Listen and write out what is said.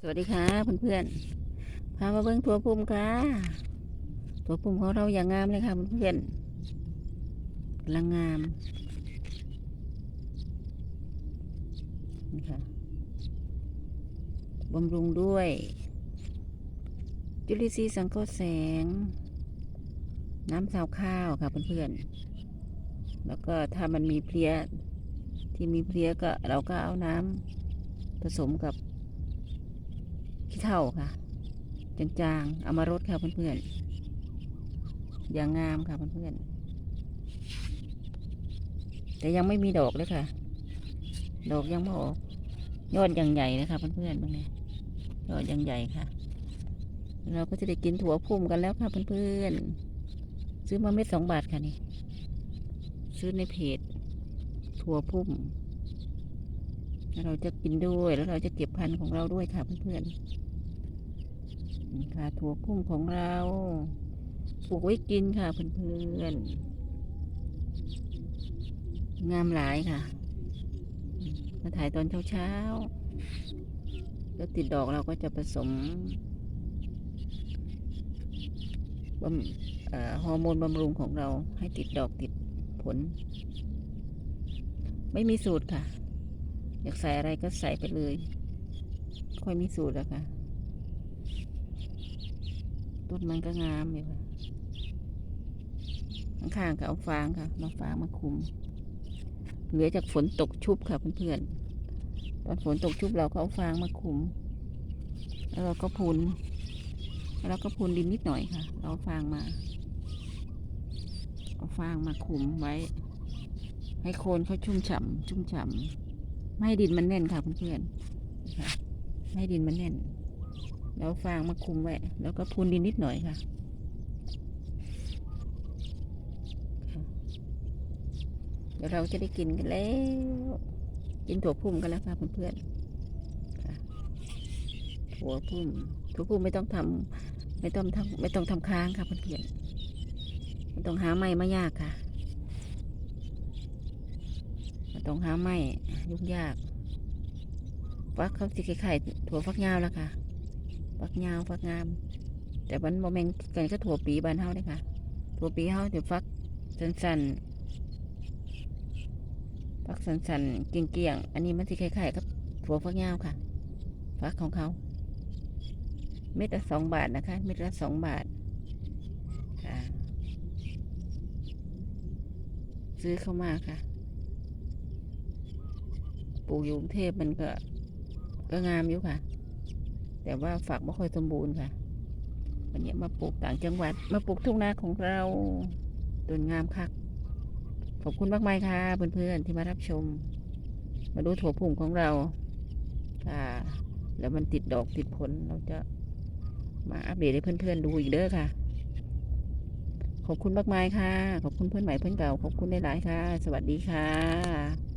สวัสดีค่ะเพื่อนๆพามาเบิ้งตัวปุ่มค่ะตัวปุ่มของเราอย่างงามเลยค่ะเพื่อนๆกำลังงามนี่ค่ะบำรุงด้วย จุลินทรีย์สังเคราะห์แสง น้ำสาวข้าวค่ะเพื่อนๆแล้วก็ถ้ามันมีเพลี้ยที่มีเพลี้ยก็เราก็เอาน้ำผสมกับ ขี้เท่าค่ะ จางๆ เอามารดค่ะเพื่อนๆ อย่างงามค่ะเพื่อนๆ แต่ยังไม่มีดอกเลยค่ะ ดอกยังไม่ออก ยอดยังใหญ่นะคะเพื่อนๆตรงนี้ยอดยังใหญ่ค่ะ เราก็จะได้กินถั่วพุ่มกันแล้วค่ะเพื่อนๆ ซื้อมาเม็ดสองบาทค่ะนี่ ซื้อในเพจ ถั่วพุ่ม เราจะกินด้วย แล้วเราจะเก็บพันธุ์ของเราด้วยค่ะเพื่อนๆนี่ค่ะถั่วพุ่มของเราปลูกไว้กินค่ะเพื่อนๆงามหลายค่ะ มาถ่ายตอนเช้าๆแล้วติดดอกเราก็จะผสมบำฮอร์โมนบำรุงของเราให้ติดดอกติดผล ไม่มีสูตรค่ะ อยากใส่อะไรก็ใส่ไปเลย ค่อยมีสูตรแล้วค่ะ ต้นมันก็งามอยู่ค่ะ ข้างๆก็เอาฟางค่ะ มาฟางมาคุม เหลือจากฝนตกชุบค่ะเพื่อนๆ ตอนฝนตกชุบเราก็เอาฟางมาคุม แล้วเราก็พูน แล้วเราก็พูนดินนิดหน่อยค่ะ เราเอาฟางมา เอาฟางมาคุมไว้ ให้โคนเขาชุ่มฉ่ำชุ่มฉ่ำ ไม่ให้ดินมันแน่นค่ะเพื่อนๆไม่ให้ดินมันแน่น แล้วฟางมาคุมไว้ แล้วก็พูนดินนิดหน่อยค่ะ เดี๋ยวเราจะได้กินกันแล้ว กินถั่วพุ่มกันแล้วค่ะเพื่อนๆถั่วพุ่มถั่วพุ่มไม่ต้องทำไม่ต้องทำไม่ต้องทำค้างค่ะเพื่อนๆไม่ต้องหาไม้มายากค่ะ ต้องหาไม้ยุ่งยากฟักเขาสิไข่ถั่วฟักยาวแล้วค่ะฟักยาวฟักงาม แต่มันโมเมนกันก็ถั่วปีบานเฮาเลยค่ะ ถั่วปีเฮาเดี๋ยวฟักสั้นๆฟักสั้นๆเกี่ยงๆอันนี้มันสิไข่ๆกับถั่วฟักยาวค่ะฟักของเขา เม็ดละสองบาทนะคะ เม็ดละสองบาทค่ะ ซื้อเข้ามาค่ะ ลูกอยู่กรุงเทพมันก็ก็งามอยู่ค่ะ แต่ว่าฝักไม่ค่อยสมบูรณ์ค่ะ วันนี้มาปลูกต่างจังหวัด มาปลูกทุ่งนาของเราต้นงามคัก ขอบคุณมากมายค่ะ เพื่อนๆที่มารับชม มาดูถั่วพุ่มของเราค่ะ แล้วมันติดดอกติดผลเราจะมาอัปเดตให้เพื่อนๆดูอีกเด้อค่ะ ขอบคุณมากมายค่ะ ขอบคุณเพื่อนใหม่เพื่อนเก่า ขอบคุณหลายๆค่ะ สวัสดีค่ะ